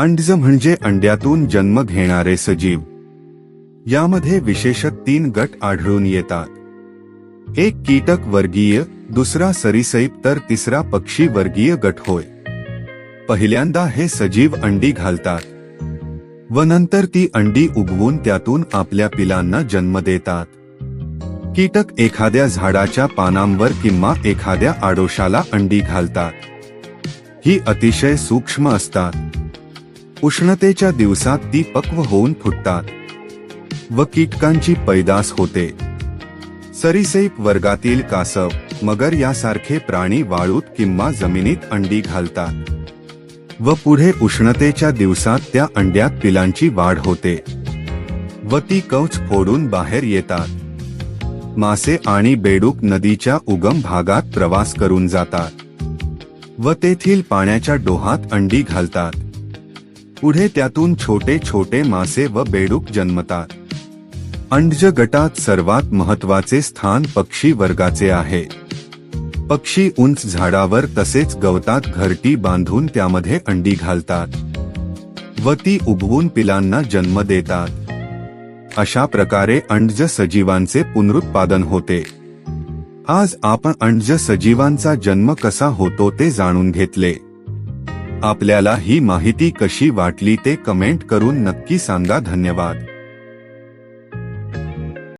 अंडज म्हणजे अंड्यातून जन्म घेणारे सजीव. यामध्ये विशेषत तीन गट आढळून येतात. एक कीटक वर्गीय दुसरा सरीसैप तर तिसरा पक्षी वर्गीय गट होय. पहिल्यांदा हे सजीव अंडी घालतात. व नंतर ती अंडी उगवून त्यातून आपल्या पिलांना जन्म देतात. कीटक एखाद्या झाडाच्या पानांवर किंवा एखाद्या आडोशाला अंडी घालतात. ही अतिशय सूक्ष्म असतात. उष्णतेच्या दिवसात ती पक्व होऊन फुटतात. व कीटकांची पैदास होते. सरीसैप वर्गातील कासव मगर यासारखे प्राणी वाळूत किंवा जमिनीत अंडी घालतात. व पुढे उष्णतेच्या दिवसात त्या अंड्यात पिलांची वाढ होते. व ती कवच फोडून बाहेर येतात. मासे आणि बेडूक नदीच्या उगम भागात प्रवास करून जातात. व तेथील पाण्याच्या डोहात अंडी घालतात. पुढे त्यातून छोटे छोटे मासे व बेडूक जन्मतात. अंडज गटात सर्वात महत्त्वाचे स्थान पक्षी वर्गाचे आहे. पक्षी उंच झाडावर तसेच गवतात घरटी बांधून त्यामध्ये अंडी घालतात. व ती उगवून पिलांना जन्म देतात. अशा प्रकारे अंडज सजीवांचे पुनरुत्पादन होते. आज आपण अंडज सजीवांचा जन्म कसा होतो ते जाणून घेतले. आपल्याला ही माहिती कशी वाटली ते कमेंट करून नक्की सांगा. धन्यवाद.